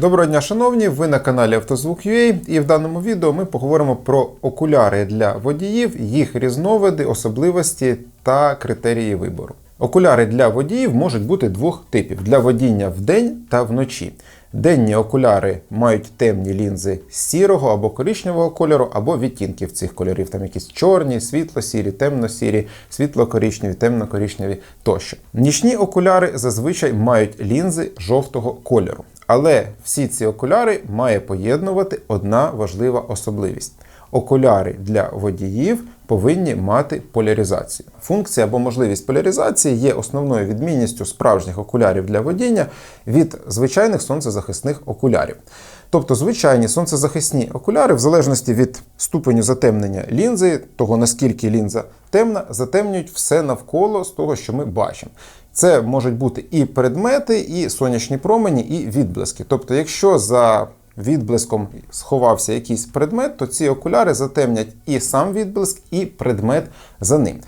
Доброго дня, шановні! Ви на каналі Автозвук.ua і в даному відео ми поговоримо про окуляри для водіїв, їх різновиди, особливості та критерії вибору. Окуляри для водіїв можуть бути двох типів: для водіння вдень та вночі. Денні окуляри мають темні лінзи сірого або коричневого кольору, або відтінків цих кольорів, там якісь чорні, світло-сірі, темно-сірі, світло-коричневі, темно-коричневі тощо. Нічні окуляри зазвичай мають лінзи жовтого кольору. Але всі ці окуляри має поєднувати одна важлива особливість. Окуляри для водіїв повинні мати поляризацію. Функція або можливість поляризації є основною відмінністю справжніх окулярів для водіння від звичайних сонцезахисних окулярів. Тобто звичайні сонцезахисні окуляри, в залежності від ступеню затемнення лінзи, того наскільки лінза темна, затемнюють все навколо з того, що ми бачимо. Це можуть бути і предмети, і сонячні промені, і відблиски. Тобто, якщо за відблиском сховався якийсь предмет, то ці окуляри затемнять і сам відблиск, і предмет за ним.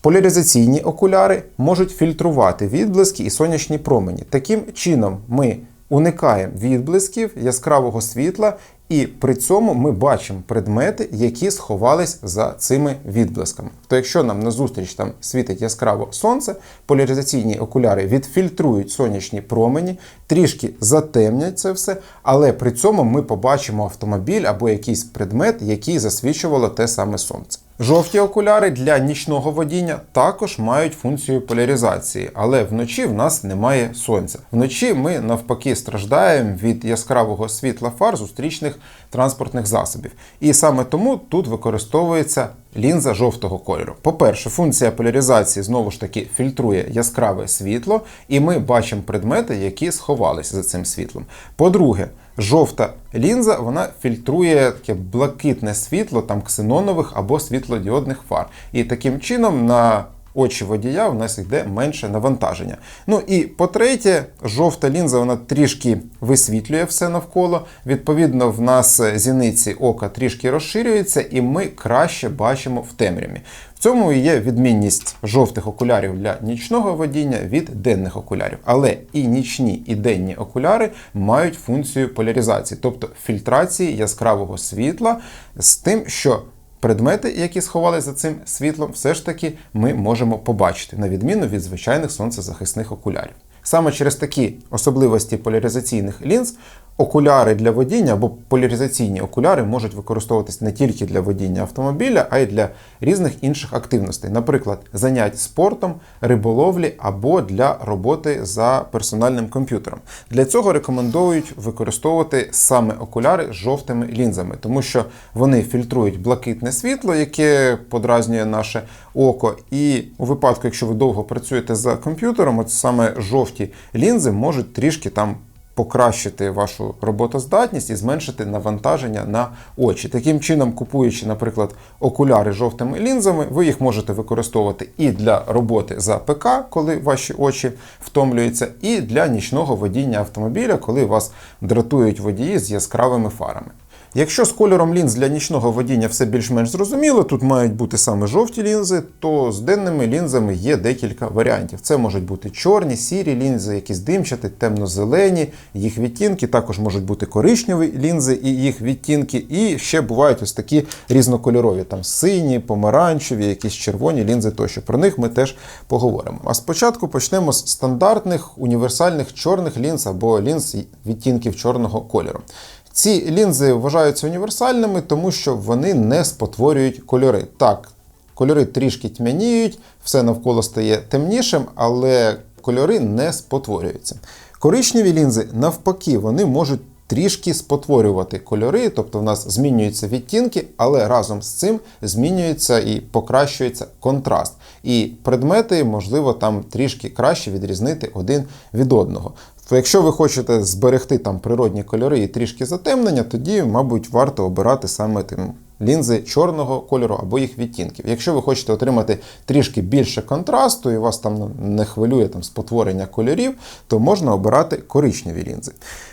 Поляризаційні окуляри можуть фільтрувати відблиски і сонячні промені. Таким чином, ми уникаємо відблисків яскравого світла, і при цьому ми бачимо предмети, які сховались за цими відблисками. То якщо нам назустріч там світить яскраво сонце, поляризаційні окуляри відфільтрують сонячні промені, трішки затемнять це все, але при цьому ми побачимо автомобіль або якийсь предмет, який засвічувало те саме сонце. Жовті окуляри для нічного водіння також мають функцію поляризації, але вночі в нас немає сонця. Вночі ми навпаки страждаємо від яскравого світла фар зустрічних транспортних засобів. І саме тому тут використовується лінза жовтого кольору. По-перше, функція поляризації знову ж таки фільтрує яскраве світло, і ми бачимо предмети, які сховалися за цим світлом. По-друге, Жовта лінза вона фільтрує таке блакитне світло там ксенонових або світлодіодних фар. І таким чином на очі водія у нас йде менше навантаження. Ну і по-третє, жовта лінза вона трішки висвітлює все навколо. Відповідно, в нас зіниці ока трішки розширюються, і ми краще бачимо в темряві. Цьому і є відмінність жовтих окулярів для нічного водіння від денних окулярів. Але і нічні, і денні окуляри мають функцію поляризації, тобто фільтрації яскравого світла з тим, що Предмети, які сховали за цим світлом, все ж таки ми можемо побачити, на відміну від звичайних сонцезахисних окулярів. Саме через такі особливості поляризаційних лінз окуляри для водіння або поляризаційні окуляри можуть використовуватись не тільки для водіння автомобіля, а й для різних інших активностей, наприклад, занять спортом, риболовлі або для роботи за персональним комп'ютером. Для цього рекомендують використовувати саме окуляри з жовтими лінзами, тому що вони фільтрують блакитне світло, яке подразнює наше око. І у випадку, якщо ви довго працюєте за комп'ютером, от саме жовті лінзи можуть трішки там покращити вашу роботоздатність і зменшити навантаження на очі. Таким чином, купуючи, наприклад, окуляри жовтими лінзами, ви їх можете використовувати і для роботи за ПК, коли ваші очі втомлюються, і для нічного водіння автомобіля, коли вас дратують водії з яскравими фарами. Якщо з кольором лінз для нічного водіння все більш-менш зрозуміло, тут мають бути саме жовті лінзи, то з денними лінзами є декілька варіантів. Це можуть бути чорні, сірі лінзи, якісь димчаті, темно-зелені, їх відтінки, також можуть бути коричневі лінзи і їх відтінки. І ще бувають ось такі різнокольорові, там сині, помаранчеві, якісь червоні лінзи тощо. Про них ми теж поговоримо. А спочатку почнемо з стандартних універсальних чорних лінз або лінз відтінків чорного кольору. Ці лінзи вважаються універсальними, тому що вони не спотворюють кольори. Так, кольори трішки тьмяніють, все навколо стає темнішим, але кольори не спотворюються. Коричневі лінзи, навпаки, вони можуть трішки спотворювати кольори, тобто в нас змінюються відтінки, але разом з цим змінюється і покращується контраст. І предмети, можливо, там трішки краще відрізнити один від одного. То якщо ви хочете зберегти там природні кольори і трішки затемнення, тоді, мабуть, варто обирати саме тим лінзи чорного кольору або їх відтінків. Якщо ви хочете отримати трішки більше контрасту і вас там не хвилює там спотворення кольорів, то можна обирати коричневі лінзи.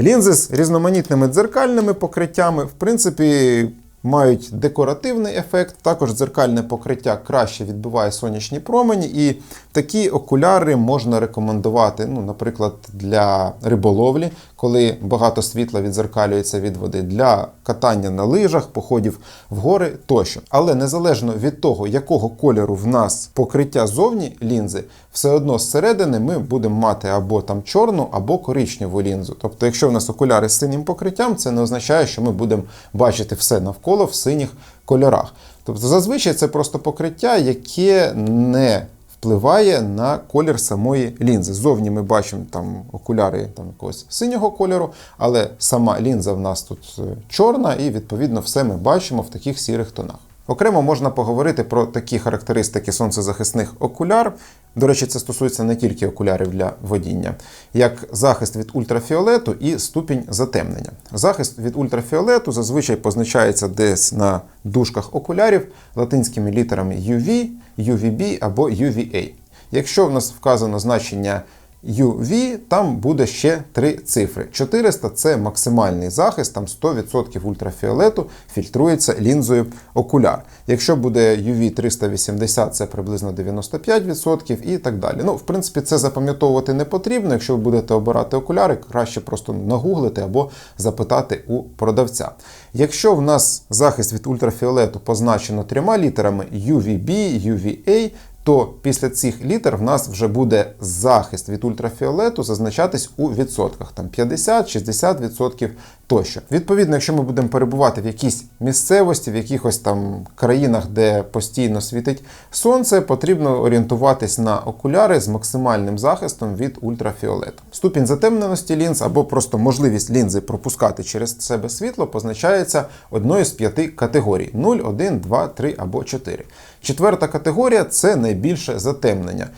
Лінзи з різноманітними дзеркальними покриттями, в принципі, мають декоративний ефект, також дзеркальне покриття краще відбиває сонячні промені, і такі окуляри можна рекомендувати, ну, наприклад, для риболовлі, коли багато світла відзеркалюється від води, для катання на лижах, походів в гори тощо. Але незалежно від того, якого кольору в нас покриття зовні лінзи, все одно зсередини ми будемо мати або там чорну, або коричневу лінзу. Тобто, якщо в нас окуляри з синім покриттям, це не означає, що ми будемо бачити все навколо в синіх кольорах. Тобто, зазвичай це просто покриття, яке не впливає на колір самої лінзи. Ззовні ми бачимо там окуляри там, якогось синього кольору, але сама лінза в нас тут е, чорна, і відповідно все ми бачимо в таких сірих тонах. Окремо можна поговорити про такі характеристики сонцезахисних окуляр. До речі, це стосується не тільки окулярів для водіння, як захист від ультрафіолету і ступінь затемнення. Захист від ультрафіолету зазвичай позначається десь на дужках окулярів латинськими літерами UV, UVB або UVA. Якщо в нас вказано значення UV, там буде ще три цифри. 400 це максимальний захист, там 100% ультрафіолету фільтрується лінзою окуляр. Якщо буде UV 380, це приблизно 95% і так далі. Ну, в принципі, це запам'ятовувати не потрібно. Якщо ви будете обирати окуляри, краще просто нагуглити або запитати у продавця. Якщо в нас захист від ультрафіолету позначено трьома літерами UVB, UVA, то після цих літер в нас вже буде захист від ультрафіолету зазначатись у відсотках, там 50-60% тощо. Відповідно, якщо ми будемо перебувати в якійсь місцевості, в якихось там країнах, де постійно світить сонце, потрібно орієнтуватись на окуляри з максимальним захистом від ультрафіолету. Ступінь затемненості лінз або просто можливість лінзи пропускати через себе світло позначається одною з п'яти категорій: 0, 1, 2, 3 або 4. Четверта категорія це найбільше затемнення.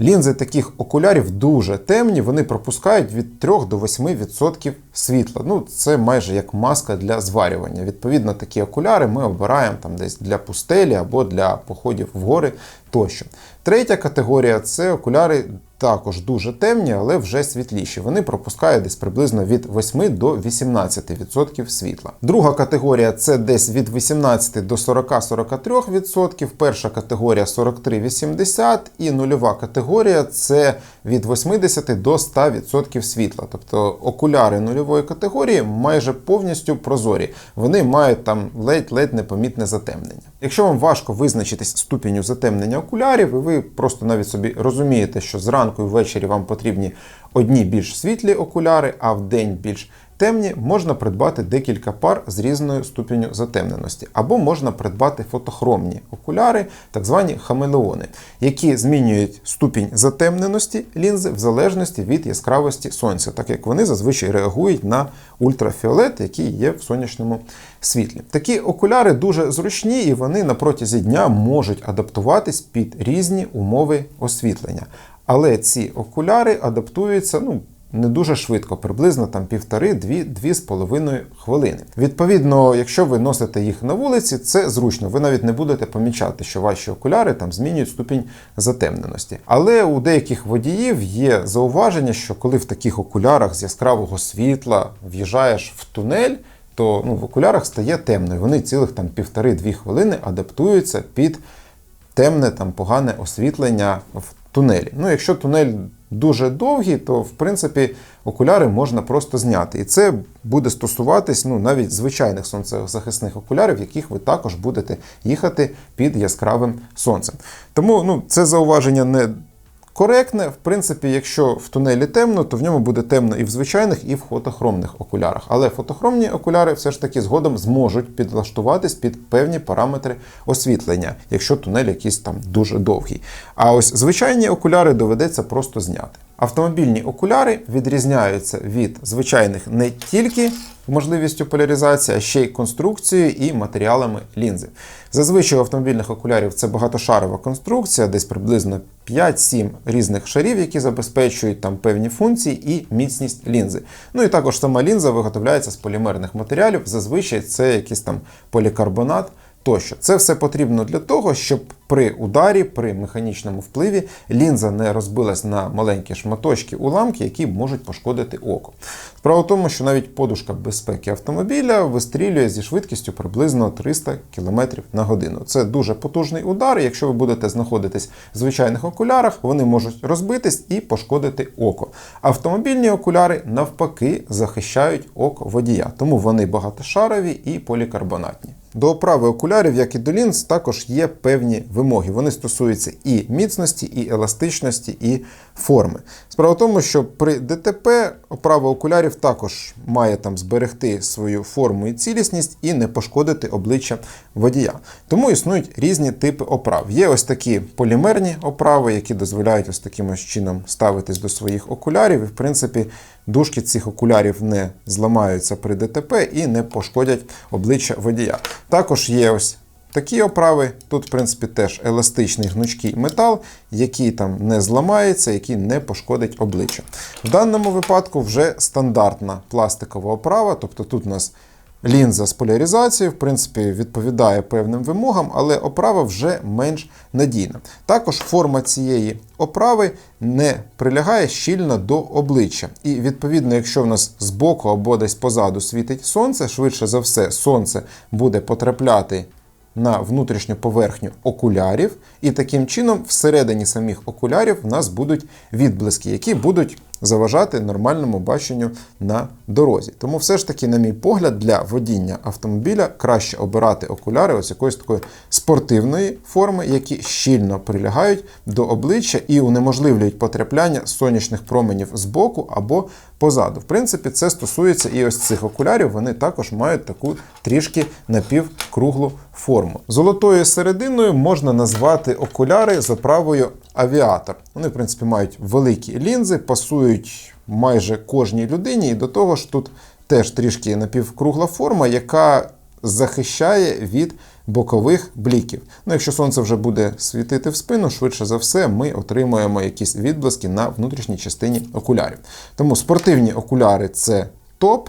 Лінзи таких окулярів дуже темні, вони пропускають від 3 до 8% світла. Ну, це майже як маска для зварювання. Відповідно, такі окуляри ми обираємо там десь для пустелі або для походів в гори тощо. Третя категорія це окуляри також дуже темні, але вже світліші. Вони пропускають десь приблизно від 8 до 18% світла. Друга категорія це десь від 18 до 40-43%. Перша категорія 43-80 і нульова категорія це від 80 до 100% світла. Тобто окуляри нульової категорії майже повністю прозорі. Вони мають там ледь-ледь непомітне затемнення. Якщо вам важко визначитись ступінню затемнення окулярів, і ви просто навіть собі розумієте, що зранку і ввечері вам потрібні одні більш світлі окуляри, а в день більш темні, можна придбати декілька пар з різною ступеню затемненості. Або можна придбати фотохромні окуляри, так звані хамелеони, які змінюють ступінь затемненості лінзи в залежності від яскравості сонця, так як вони зазвичай реагують на ультрафіолет, який є в сонячному світлі. Такі окуляри дуже зручні і вони на протязі дня можуть адаптуватись під різні умови освітлення. Але ці окуляри адаптуються ну, не дуже швидко, приблизно там півтори-дві з половиною хвилини. Відповідно, якщо ви носите їх на вулиці, це зручно. Ви навіть не будете помічати, що ваші окуляри там змінюють ступінь затемненості. Але у деяких водіїв є зауваження, що коли в таких окулярах з яскравого світла в'їжджаєш в тунель. То ну, в окулярах стає темно, і вони цілих там півтори-дві хвилини адаптуються під темне там погане освітлення в тунелі. Ну, якщо тунель дуже довгі, то в принципі окуляри можна просто зняти. І це буде стосуватись ну, навіть звичайних сонцезахисних окулярів, яких ви також будете їхати під яскравим сонцем. Тому ну, це зауваження не коректне. В принципі, якщо в тунелі темно, то в ньому буде темно і в звичайних, і в фотохромних окулярах. Але фотохромні окуляри все ж таки згодом зможуть підлаштуватись під певні параметри освітлення, якщо тунель якийсь там дуже довгий. А ось звичайні окуляри доведеться просто зняти. Автомобільні окуляри відрізняються від звичайних не тільки можливістю поляризації, а ще й конструкцією і матеріалами лінзи. Зазвичай у автомобільних окулярів це багатошарова конструкція, десь приблизно 5-7 різних шарів, які забезпечують там певні функції і міцність лінзи. Ну і також сама лінза виготовляється з полімерних матеріалів. Зазвичай це якийсь там полікарбонат тощо. Це все потрібно для того, щоб при ударі, при механічному впливі лінза не розбилась на маленькі шматочки уламки, які можуть пошкодити око. Справа в тому, що навіть подушка безпеки автомобіля вистрілює зі швидкістю приблизно 300 км на годину. Це дуже потужний удар. Якщо ви будете знаходитись в звичайних окулярах, вони можуть розбитись і пошкодити око. Автомобільні окуляри навпаки захищають око водія, тому вони багатошарові і полікарбонатні. До оправи окулярів, як і до лінз, також є певні вимоги. Вони стосуються і міцності, і еластичності, і форми. Справа в тому, що при ДТП оправа окулярів також має там зберегти свою форму і цілісність і не пошкодити обличчя водія. Тому існують різні типи оправ. Є ось такі полімерні оправи, які дозволяють ось таким ось чином ставитись до своїх окулярів. І, в принципі, дужки цих окулярів не зламаються при ДТП і не пошкодять обличчя водія. Також є ось такі оправи. Тут, в принципі, теж еластичний гнучкий метал, який там не зламається, який не пошкодить обличчя. В даному випадку вже стандартна пластикова оправа, тобто тут у нас. Лінза з поляризацією, в принципі, відповідає певним вимогам, але оправа вже менш надійна. Також форма цієї оправи не прилягає щільно до обличчя. І, відповідно, якщо в нас збоку або десь позаду світить сонце, швидше за все, сонце буде потрапляти на внутрішню поверхню окулярів, і таким чином всередині самих окулярів в нас будуть відблиски, які будуть заважати нормальному баченню на дорозі. Тому все ж таки, на мій погляд, для водіння автомобіля краще обирати окуляри ось якоїсь такої спортивної форми, які щільно прилягають до обличчя і унеможливлюють потрапляння сонячних променів збоку або позаду. В принципі, це стосується і ось цих окулярів, вони також мають таку трішки напівкруглу форму. Золотою серединою можна назвати окуляри з оправою авіатор. Вони, в принципі, мають великі лінзи, пасують майже кожній людині, і до того ж тут теж трішки напівкругла форма, яка захищає від бокових бліків. Ну, Якщо сонце вже буде світити в спину, швидше за все, ми отримаємо якісь відблиски на внутрішній частині окулярів. Тому спортивні окуляри це топ.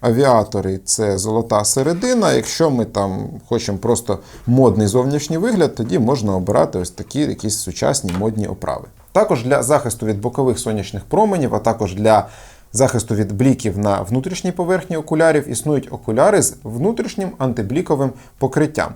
Авіатори це золота середина. Якщо ми там хочемо просто модний зовнішній вигляд, тоді можна обирати ось такі якісь сучасні модні оправи. Також для захисту від бокових сонячних променів, а також для захисту від бліків на внутрішній поверхні окулярів існують окуляри з внутрішнім антибліковим покриттям.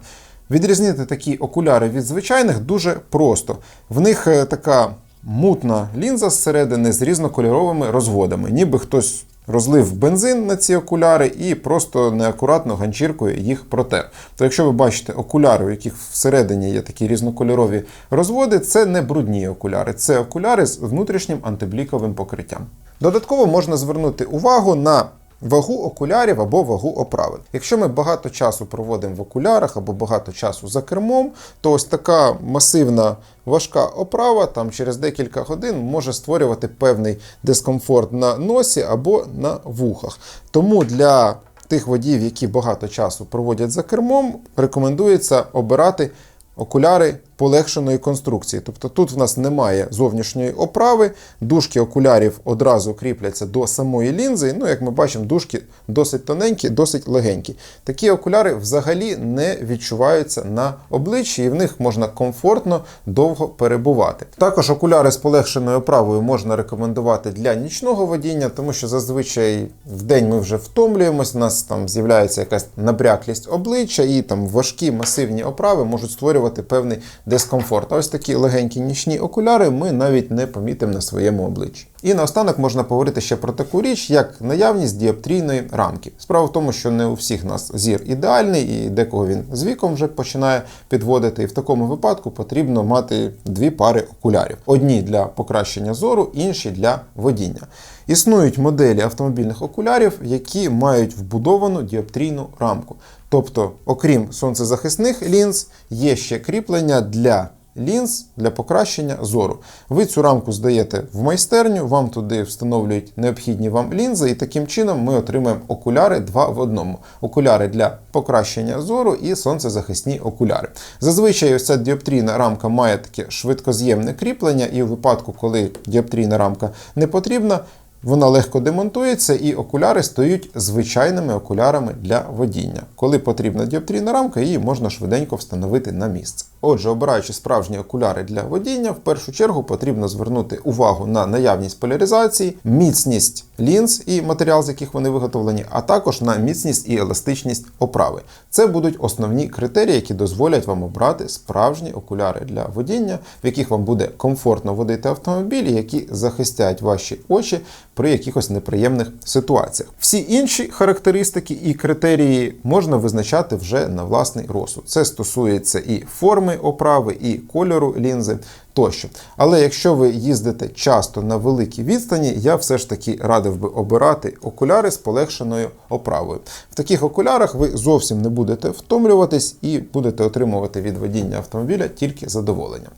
Відрізнити такі окуляри від звичайних дуже просто. В них е, така мутна лінза зсередини з різнокольоровими розводами, ніби хтось розлив бензин на ці окуляри і просто неакуратно ганчіркою їх протер. То якщо ви бачите окуляри, у яких всередині є такі різнокольорові розводи, це не брудні окуляри, це окуляри з внутрішнім антибліковим покриттям. Додатково можна звернути увагу на вагу окулярів або вагу оправи. Якщо ми багато часу проводимо в окулярах або багато часу за кермом, то ось така масивна важка оправа там через декілька годин може створювати певний дискомфорт на носі або на вухах. Тому для тих водіїв, які багато часу проводять за кермом, рекомендується обирати окуляри полегшеної конструкції. Тобто тут в нас немає зовнішньої оправи, дужки окулярів одразу кріпляться до самої лінзи. Ну, як ми бачимо, дужки досить тоненькі, досить легенькі. Такі окуляри взагалі не відчуваються на обличчі, і в них можна комфортно довго перебувати. Також окуляри з полегшеною оправою можна рекомендувати для нічного водіння, тому що зазвичай в день ми вже втомлюємось, у нас там з'являється якась набряклість обличчя, і там важкі масивні оправи можуть створювати певний дискомфорт. А ось такі легенькі нічні окуляри ми навіть не помітимо на своєму обличчі. І наостанок можна поговорити ще про таку річ, як наявність діоптрійної рамки. Справа в тому, що не у всіх нас зір ідеальний, і декого він з віком вже починає підводити. І в такому випадку потрібно мати дві пари окулярів: одні для покращення зору, інші для водіння. Існують моделі автомобільних окулярів, які мають вбудовану діоптрійну рамку. Тобто, окрім сонцезахисних лінз, є ще кріплення для лінз для покращення зору. Ви цю рамку здаєте в майстерню, вам туди встановлюють необхідні вам лінзи, і таким чином ми отримаємо окуляри два в одному. Окуляри для покращення зору і сонцезахисні окуляри. Зазвичай ось ця діоптрійна рамка має таке швидкоз'ємне кріплення, і у випадку, коли діоптрійна рамка не потрібна, Вона легко демонтується, і окуляри стають звичайними окулярами для водіння. Коли потрібна діоптрійна рамка, її можна швиденько встановити на місце. Отже, обираючи справжні окуляри для водіння, в першу чергу потрібно звернути увагу на наявність поляризації, міцність лінз і матеріал, з яких вони виготовлені, а також на міцність і еластичність оправи. Це будуть основні критерії, які дозволять вам обрати справжні окуляри для водіння, в яких вам буде комфортно водити автомобіль, які захистять ваші очі при якихось неприємних ситуаціях. Всі інші характеристики і критерії можна визначати вже на власний розсуд. Це стосується і форми оправи, і кольору лінзи тощо. Але якщо ви їздите часто на великій відстані, я все ж таки радив би обирати окуляри з полегшеною оправою. В таких окулярах ви зовсім не будете втомлюватись і будете отримувати від водіння автомобіля тільки задоволення.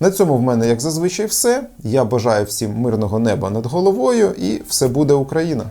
На цьому в мене, як зазвичай, все. Я бажаю всім мирного неба над головою і все буде Україна!